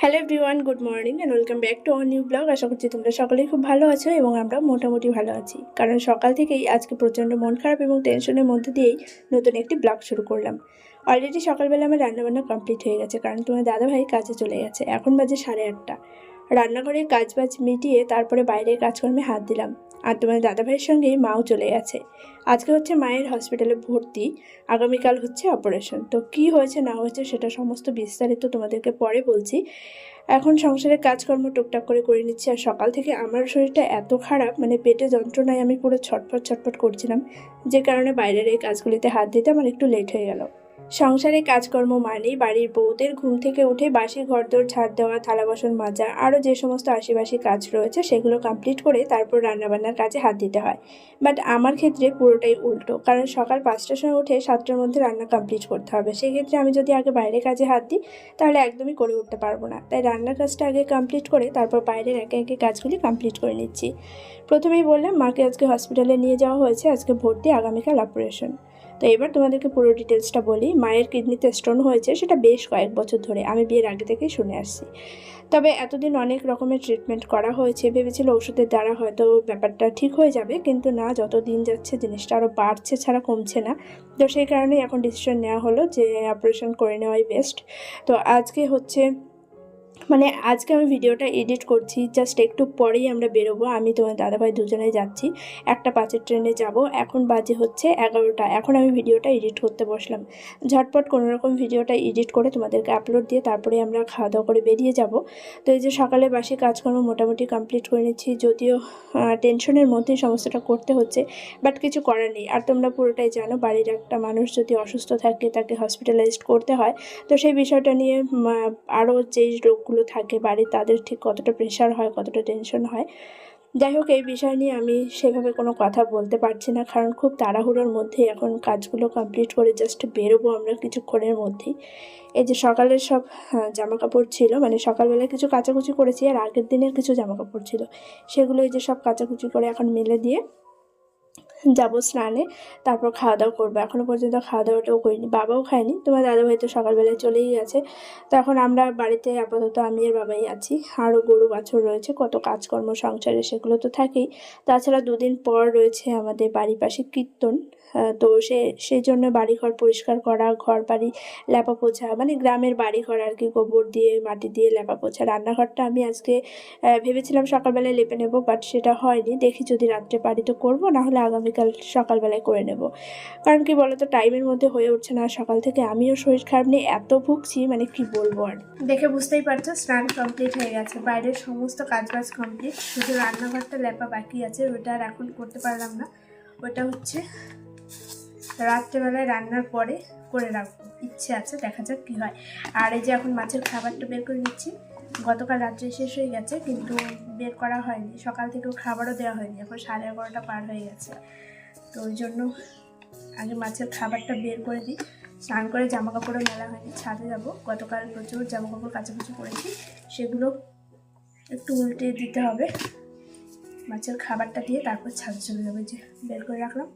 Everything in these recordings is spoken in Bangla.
Hello everyone, good morning and welcome back to our new blog আশা করছি তোমরা সকলেই খুব ভালো আছো এবং আমরা মোটামুটি ভালো আছি। কারণ সকাল থেকেই আজকে প্রচণ্ড মন খারাপ এবং টেনশনের মধ্যে দিয়েই নতুন একটি ব্লগ শুরু করলাম। অলরেডি সকালবেলা আমার রান্নাবান্না কমপ্লিট হয়ে গেছে, কারণ তোমার দাদাভাই কাজে চলে গেছে। এখন বাজে সাড়ে আটটা। রান্নাঘরে কাজ বাজ মিটিয়ে তারপরে বাইরের কাজকর্মে হাত দিলাম। আর তোমার দাদাভাইয়ের সঙ্গে মাও চলে গেছে। আজকে হচ্ছে মায়ের হসপিটালে ভর্তি, আগামীকাল হচ্ছে অপারেশন। তো কি হয়েছে, না হয়েছে সেটা সমস্ত বিস্তারিত তোমাদেরকে পরে বলছি। এখন সংসারের কাজকর্ম টুকটাক করে করে নিচ্ছি আর সকাল থেকে আমার শরীরটা এত খারাপ মানে পেটে যন্ত্রণায় আমি পুরো ছটফট ছটফট করছিলাম। যে কারণে বাইরের এই কাজগুলিতে হাত দিতে আমার একটু লেট হয়ে গেল। সংসারে কাজকর্ম মানেই বাড়ির বউদের ঘুম থেকে উঠে বাসি ঘরদোর ঝাড় দেওয়া, থালা বাসন মাজা, আরও যে সমস্ত আশিবাসি কাজ রয়েছে সেগুলো কমপ্লিট করে তারপর রান্নাবান্নার কাজে হাত দিতে হয়। বাট আমার ক্ষেত্রে পুরোটাই উল্টো, কারণ সকাল পাঁচটার সময় উঠে সাতটার মধ্যে রান্না কমপ্লিট করতে হবে। সেক্ষেত্রে আমি যদি আগে বাইরে কাজে হাত দিই, তাহলে একদমই করে উঠতে পারব না। তাই রান্নার কাজটা আগে কমপ্লিট করে তারপর বাইরের একে একে কাজগুলি কমপ্লিট করে নিচ্ছি। প্রথমেই বললাম, মাকে আজকে হসপিটালে নিয়ে যাওয়া হয়েছে, আজকে ভর্তি, আগামীকাল অপারেশন তো এবার তোমাদেরকে পুরো ডিটেলসটা বলি। মায়ের কিডনিতে স্টোন হয়েছে সেটা বেশ কয়েক বছর ধরে। আমি বিয়ের আগে থেকেই শুনে আসছি। তবে এতদিন অনেক রকমের ট্রিটমেন্ট করা হয়েছে। ভেবেছিল ওষুধের দ্বারা হয়তো ব্যাপারটা ঠিক হয়ে যাবে। কিন্তু না, যত দিন যাচ্ছে জিনিসটা আরও বাড়ছে ছাড়া কমছে না। তো সেই কারণেই এখন ডিসিশন নেওয়া হলো যে অপারেশন করে নেওয়াই বেস্ট তো আজকে হচ্ছে মানে আজকে আমি ভিডিওটা এডিট করছি জাস্ট একটু পরেই আমরা বেরোবো। আমি তোমার দাদাভাই দুজনেই যাচ্ছি। একটা পাঁচের ট্রেনে যাব। এখন বাজে হচ্ছে এগারোটা। এখন আমি ভিডিওটা এডিট করতে বসলাম। ঝটপট কোনো রকম ভিডিওটা এডিট করে তোমাদেরকে আপলোড দিয়ে তারপরে আমরা খাওয়া দাওয়া করে বেরিয়ে যাব। তো এই যে সকালে বাসি কাজকর্ম মোটামুটি কমপ্লিট করে নিচ্ছি। যদিও টেনশনের মধ্যেই সমস্তটা করতে হচ্ছে বাট কিছু করার নেই। আর তোমরা পুরোটাই জানো, বাড়ির একটা মানুষ যদি অসুস্থ থাকে, তাকে হসপিটালাইজড করতে হয়। তো সেই বিষয়টা নিয়ে আরও যেই লোকগুলো থাকে বাড়ির, তাদের ঠিক কতটা প্রেশার হয়, কতটা টেনশন হয়। যাই হোক, এই বিষয় নিয়ে আমি সেভাবে কোনো কথা বলতে পারছি না, কারণ খুব তাড়াহুড়োর মধ্যে এখন কাজগুলো কমপ্লিট করে জাস্ট বেরোবো আমরা কিছুক্ষণের মধ্যেই। এই যে সকালের সব জামা কাপড় ছিল মানে সকালবেলায় কিছু কাচাকুচি করেছি আর আগের দিনের কিছু জামা কাপড় ছিল। সেগুলো এই যে সব কাচাকুচি করে এখন মেলে দিয়ে যাব স্নানে, তারপর খাওয়া দাওয়া করব। এখনও পর্যন্ত খাওয়া দাওয়াটাও করিনি, বাবাও খায়নি। তোমার দাদাভাই তো সকালবেলায় চলেই গেছে। তো এখন আমরা বাড়িতে আপাতত আমি আর বাবাই আছি। আরও গরু, বাছর রয়েছে, কত কাজকর্ম, সংসারে সেগুলো তো থাকেই। তাছাড়া দুদিন পর রয়েছে আমাদের বাড়ির পাশে কীর্তন। তো সে, সেই জন্য বাড়িঘর পরিষ্কার করা, ঘর বাড়ি লেপা পোছা মানে গ্রামের বাড়িঘর আর কি, গোবর দিয়ে, মাটি দিয়ে লেপা পোছা। রান্নাঘরটা আমি আজকে ভেবেছিলাম সকালবেলায় লেপে নেব বাট সেটা হয়নি। দেখি যদি রাত্রে পারি তো করব নাহলে আগামীকাল সকালবেলায় করে নেব। কারণ কি বলতো টাইমের মধ্যে হয়ে উঠছে না। সকাল থেকে আমিও শরীর খারাপ নিয়ে এত ভুগছি মানে কি বলব আর। দেখে বুঝতেই পারছ, স্নান কমপ্লিট হয়ে গেছে। বাইরের সমস্ত কাজবাজ কমপ্লিট শুধু রান্নাঘরটা লেপা বাকি আছে ওটা আর এখন করতে পারলাম না। ওটা হচ্ছে রাত্রেবেলায় রান্নার পরে করে রাখব ইচ্ছে আছে, দেখা যাক কী হয়। আর এই যে এখন মাছের খাবারটা বের করে নিচ্ছি, গতকাল রাত্রে শেষ হয়ে গেছে, কিন্তু বের করা হয়নি। সকাল থেকেও খাবারও দেওয়া হয়নি, এখন সাড়ে এগারোটা পার হয়ে গেছে। তো ওই জন্য আগে মাছের খাবারটা বের করে দিই। স্নান করে জামা কাপড়ও মেলা হয়নি, ছাদে যাব। গতকাল প্রচুর জামা কাপড় কাচাকুচি করেছি, সেগুলো একটু উল্টে দিতে হবে। মাছের খাবারটা দিয়ে তারপর ছাদে চলে যাবে যে বের করে রাখলাম।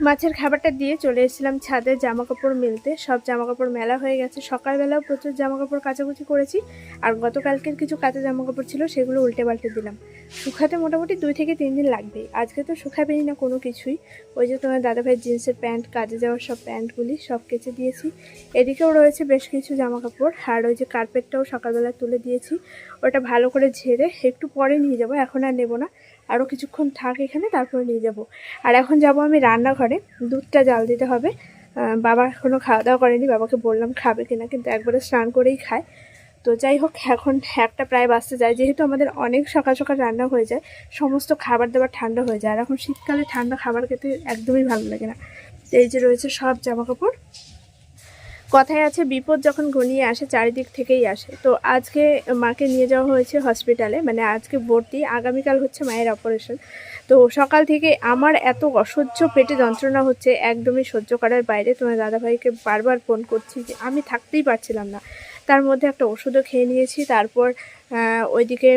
মাছের খাবারটা দিয়ে চলে এসেছিলাম ছাদে জামা কাপড় মেলতে। সব জামা কাপড় মেলা হয়ে গেছে। সকালবেলাও প্রচুর জামা কাপড় কাচাকুচি করেছি। আর গতকালকের কিছু কাঁচা জামা কাপড় ছিল, সেগুলো উল্টে পাল্টে দিলাম। শুকাতে মোটামুটি দুই থেকে তিন দিন লাগবে। আজকে তো শুকাবেই না কোনো কিছুই। ওই যে তোমার দাদাভাইয়ের জিন্সের প্যান্ট, কাজে যাওয়ার সব প্যান্টগুলি সব কেচে দিয়েছি। এদিকেও রয়েছে বেশ কিছু জামা কাপড় আর ওই যে কার্পেটটাও সকালবেলা তুলে দিয়েছি। ওটা ভালো করে ঝেড়ে একটু পরে নিয়ে যাব। এখন আর নেব না। আরও কিছুক্ষণ থাক এখানে, তারপরে নিয়ে যাব। আর এখন যাব আমি রান্নাঘরে, দুধটা জাল দিতে হবে। বাবা এখনও খাওয়া দাওয়া করেনি, বাবাকে বললাম খাবে কিনা, কিন্তু একবারে স্নান করেই খায়। তো যাই হোক, এখন একটা প্রায় বাঁচতে যায়, যেহেতু আমাদের অনেক সকাল সকাল রান্না হয়ে যায়, সমস্ত খাবার দাবার ঠান্ডা হয়ে যায়। আর এখন শীতকালে ঠান্ডা খাবার খেতে একদমই ভালো লাগে না। এই যে রয়েছে সব জামা কাপড় কথায় আছে, বিপদ যখন ঘনিয়ে আসে, চারিদিক থেকেই আসে। তো আজকে মাকে নিয়ে যাওয়া হয়েছে হসপিটালে মানে আজকে ভর্তি, আগামীকাল হচ্ছে মায়ের অপারেশন। তো সকাল থেকে আমার এত অসহ্য পেটে যন্ত্রণা হচ্ছে, একদমই সহ্য করার বাইরে। তোমার দাদাভাইকে বারবার ফোন করছি যে, আমি থাকতেই পারছিলাম না। তার মধ্যে একটা ওষুধও খেয়ে নিয়েছি, তারপর ওইদিকে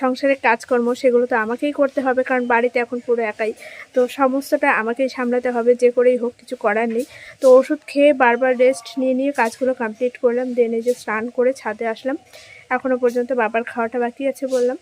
সংসারের কাজকর্ম সেগুলো তো আমাকেই করতে হবে, কারণ বাড়িতে এখন পুরো একাই। তো সমস্তটা আমাকেই সামলাতে হবে, যে করেই হোক কিছু করার নেই। তো ওষুধ খেয়ে বারবার রেস্ট নিয়ে নিয়ে কাজগুলো কমপ্লিট করলাম দেন এই যে স্নান করে ছাদে আসলাম। এখনও পর্যন্ত বাবার খাওয়াটা বাকি আছে বললাম।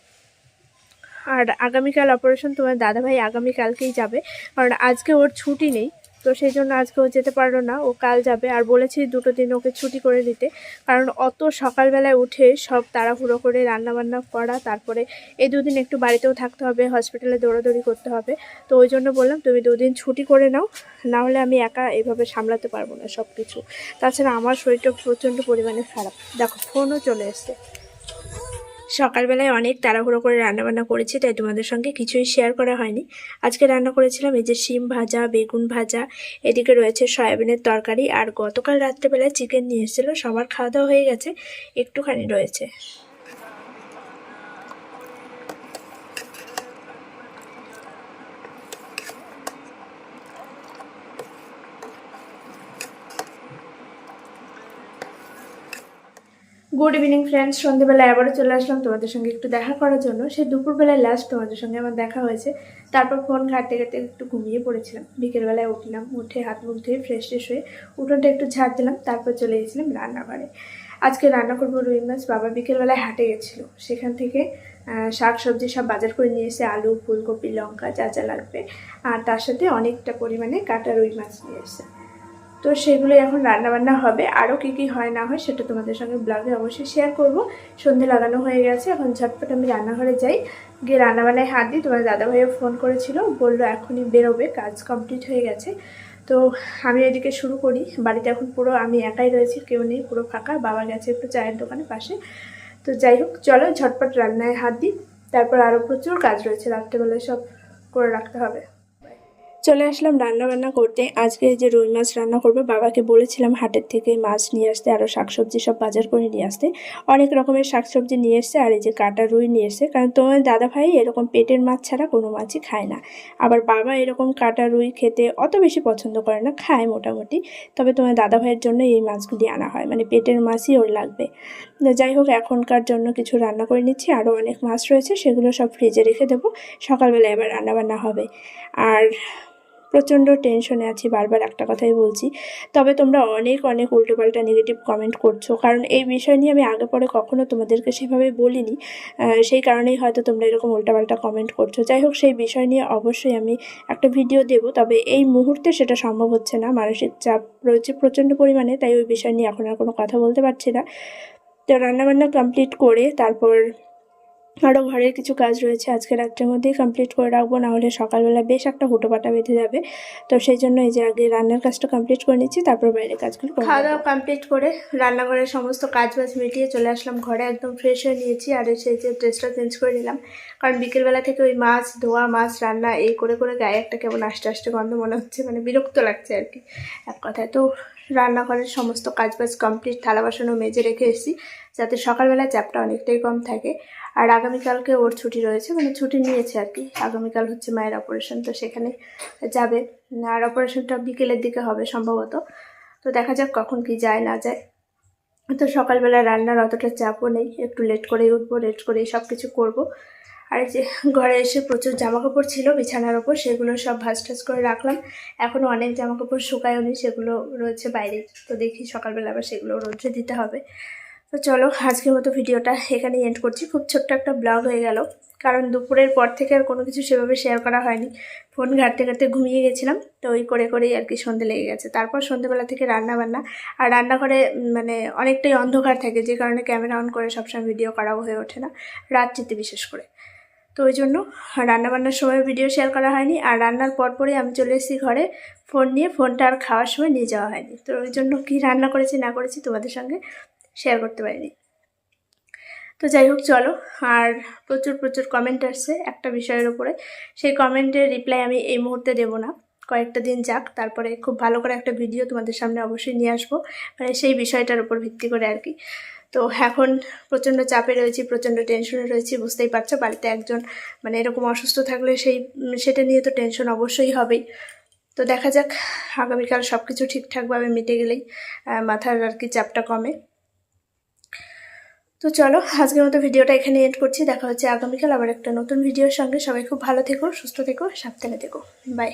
আর আগামীকাল অপারেশন তোমার দাদাভাই আগামীকালকেই যাবে, কারণ আজকে ওর ছুটি নেই। তো সেই জন্য আজকে ও যেতে পারল না, ও কাল যাবে। আর বলেছি দুটো দিন ওকে ছুটি করে দিতে, কারণ অত সকালবেলায় উঠে সব তাড়াহুড়ো করে রান্নাবান্না করা, তারপরে এই দুদিন একটু বাড়িতেও থাকতে হবে হসপিটালে দৌড়াদৌড়ি করতে হবে। তো ওই জন্য বললাম, তুমি দুদিন ছুটি করে নাও, না হলে আমি একা এভাবে সামলাতে পারব না সব কিছু তাছাড়া আমার শরীরটা প্রচণ্ড পরিমাণে খারাপ। দেখো ফোনও চলে এসছে। সকালবেলায় অনেক তাড়াহুড়ো করে রান্নাবান্না করেছি, তাই তোমাদের সঙ্গে কিছুই শেয়ার করা হয়নি। আজকে রান্না করেছিলাম এই যে শিম ভাজা, বেগুন ভাজা, এদিকে রয়েছে সয়াবিনের তরকারি, আর গতকাল রাত্রেবেলায় চিকেন নিয়ে এসেছিল, সবার খাওয়া দাওয়া হয়ে গেছে, একটুখানি রয়েছে। গুড ইভিনিং ফ্রেন্ডস সন্ধ্যেবেলা আবারও চলে আসলাম তোমাদের সঙ্গে একটু দেখা করার জন্য। সেই দুপুরবেলায় লাস্ট তোমাদের সঙ্গে আমার দেখা হয়েছে। তারপর ফোন ঘাটতে ঘাটতে একটু ঘুমিয়ে পড়েছিলাম। বিকেলবেলায় উঠলাম, উঠে হাত মুখ ধুয়ে ফ্রেশ ট্রেশ হয়ে উঠোনটা একটু ঝাড় দিলাম, তারপর চলে গেছিলাম রান্নাঘরে। আজকে রান্না করব রুই মাছ। বাবা বিকেলবেলায় হাটে গেছিল। সেখান থেকে শাক সবজি সব বাজার করে নিয়ে এসে আলু, ফুলকপি, লঙ্কা যা যা লাগবে। আর তার সাথে অনেকটা পরিমাণে কাটা রুই মাছ নিয়ে এসে। তো সেগুলো এখন রান্নাবান্না হবে। আরও কী কী হয় না হয় সেটা তোমাদের সঙ্গে ব্লগে অবশ্যই শেয়ার করব। সন্ধে লাগানো হয়ে গেছে, এখন ঝটপট আমি রান্নাঘরে যাই। গিয়ে রান্নাবান্নায় হাত দিই, তোমার দাদাভাইও ফোন করেছিল, বলল এখনই বেরোবে, কাজ কমপ্লিট হয়ে গেছে। তো আমি এদিকে শুরু করি। বাড়িতে এখন পুরো আমি একাই রয়েছি, কেউ নেই, পুরো ফাঁকা। বাবা গেছে একটু চায়ের দোকানে পাশে। তো যাই হোক, চলো ঝটপট রান্নায় হাত দিই। তারপর আরও প্রচুর কাজ রয়েছে, রাত্রেবেলায় সব করে রাখতে হবে। চলে আসলাম রান্না বান্না করতে। আজকে যে রুই মাছ রান্না করব, বাবাকে বলেছিলাম হাটের থেকে মাছ নিয়ে আসতে আরও শাকসবজি সব বাজার করে নিয়ে আসতে। অনেক রকমের শাকসবজি নিয়ে এসছে, আর এই যে কাটা রুই নিয়ে এসছে। কারণ তোমার দাদা ভাই এরকম পেটের মাছ ছাড়া কোনো মাছই খায় না। আবার বাবা এরকম কাটা রুই খেতে অত বেশি পছন্দ করে না, খায় মোটামুটি। তবে তোমার দাদা ভাইয়ের জন্য এই মাছগুলি আনা হয় মানে পেটের মাছই ওর লাগবে। যাই হোক, এখনকার জন্য কিছু রান্না করে নিচ্ছি। আরও অনেক মাছ রয়েছে, সেগুলো সব ফ্রিজে রেখে দেবো। সকালবেলা এবার রান্নাবান্না হবে। আর প্রচণ্ড টেনশনে আছি, বারবার একটা কথাই বলছি। তবে তোমরা অনেক অনেক উল্টোপাল্টা নেগেটিভ কমেন্ট করছ। কারণ এই বিষয় নিয়ে আমি আগে পরে কখনো তোমাদেরকে সেভাবে বলিনি। সেই কারণেই হয়তো তোমরা এরকম উল্টাপাল্টা কমেন্ট করছ। যাই হোক, সেই বিষয় নিয়ে অবশ্যই আমি একটা ভিডিও দেব। তবে এই মুহূর্তে সেটা সম্ভব হচ্ছে না। মানসিক চাপ রয়েছে প্রচণ্ড পরিমাণে, তাই ওই বিষয় নিয়ে এখন আর কোনো কথা বলতে পারছি না। তো রান্নাবান্না কমপ্লিট করে তারপর আরও ঘরের কিছু কাজ রয়েছে, আজকে রাত্রের মধ্যেই কমপ্লিট করে রাখব না হলে সকালবেলা বেশ একটা হুটোপাটা বেঁধে যাবে। তো সেই জন্য এই যে আগে রান্নার কাজটা কমপ্লিট করে নিচ্ছি, তারপর বাইরের কাজগুলো খাওয়া দাওয়া কমপ্লিট করে রান্নাঘরের সমস্ত কাজ বাজ মিটিয়ে চলে আসলাম ঘরে, একদম ফ্রেশ হয়ে নিয়েছি, আর সেই যে ড্রেসটা চেঞ্জ করে নিলাম। কারণ বিকেলবেলা থেকে ওই মাছ, ধোয়া, মাছ রান্না, এই করে করে গায়ে একটা কেমন আস্তে আস্তে গন্ধ মনে হচ্ছে মানে বিরক্ত লাগছে আর কি। এক কথায় তো রান্নাঘরের সমস্ত কাজ বাজ কমপ্লিট থালা বাসনও মেজে রেখে এসেছি, যাতে সকালবেলা চাপটা অনেকটাই কম থাকে। আর আগামীকালকে ওর ছুটি রয়েছে মানে ছুটি নিয়েছে আর কি। আগামীকাল হচ্ছে মায়ের অপারেশন তো সেখানে যাবে। আর অপারেশনটা বিকেলের দিকে হবে সম্ভবত। তো দেখা যাক কখন কি যায়, না যায়। তো সকালবেলা রান্নার অতটা চাপও নেই, একটু লেট করেই উঠবো লেট করেই সব কিছু করব। আর যে ঘরে এসে প্রচুর জামা কাপড় ছিল, বিছানার ওপর, সেগুলো সব ভাজ টাজ করে রাখলাম। এখনও অনেক জামা কাপড় শুকায়ওনি সেগুলো রয়েছে বাইরে। তো দেখি সকালবেলা আবার সেগুলো রোদ্রে দিতে হবে। তো চলো, আজকের মতো ভিডিওটা এখানে এন্ড করছি। খুব ছোট্ট একটা ব্লগ হয়ে গেল। কারণ দুপুরের পর থেকে আর কোনো কিছু সেভাবে শেয়ার করা হয়নি। ফোন ঘাটতে ঘাটতে ঘুমিয়ে গেছিলাম। তো ওই করে করেই আর কি সন্ধে লেগে গেছে। তারপর সন্ধেবেলা থেকে রান্না বান্না আর রান্নাঘরে মানে অনেকটাই অন্ধকার থাকে, যে কারণে ক্যামেরা অন করে সবসময় ভিডিও করাও হয়ে ওঠে না। রাত্রিতে বিশেষ করে। তো ওই জন্য রান্নাবান্নার সময় ভিডিও শেয়ার করা হয়নি। আর রান্নার পরপরই আমি চলে এসেছি ঘরে। ফোন নিয়ে ফোনটা আর খাওয়ার সময় নিয়ে যাওয়া হয়নি। তো ওই জন্য কী রান্না করেছি, না করেছি তোমাদের সঙ্গে শেয়ার করতে পারিনি। তো যাই হোক, চলো। আর প্রচুর প্রচুর কমেন্ট আসছে একটা বিষয়ের উপরে। সেই কমেন্টের রিপ্লাই আমি এই মুহূর্তে দেবো না। কয়েকটা দিন যাক, তারপরে খুব ভালো করে একটা ভিডিও তোমাদের সামনে অবশ্যই নিয়ে আসব। মানে সেই বিষয়টার উপর ভিত্তি করে আর কি। তো এখন প্রচণ্ড চাপে রয়েছি, প্রচণ্ড টেনশনে রয়েছি, বুঝতেই পারছ বাড়িতে একজন মানে এরকম অসুস্থ থাকলে সেই, সেটা নিয়ে তো টেনশন অবশ্যই হবেই। তো দেখা যাক, আগামীকাল সব কিছু ঠিকঠাকভাবে মিটে গেলেই মাথার আর কি চাপটা কমে। তো চলো, আজকের মতো ভিডিওটা এখানে এন্ড করছি। দেখা হচ্ছে আগামীকাল আবার একটা নতুন ভিডিওর সঙ্গে। সবাই খুব ভালো থেকো, সুস্থ থেকো, সাবধানে থেকো। বাই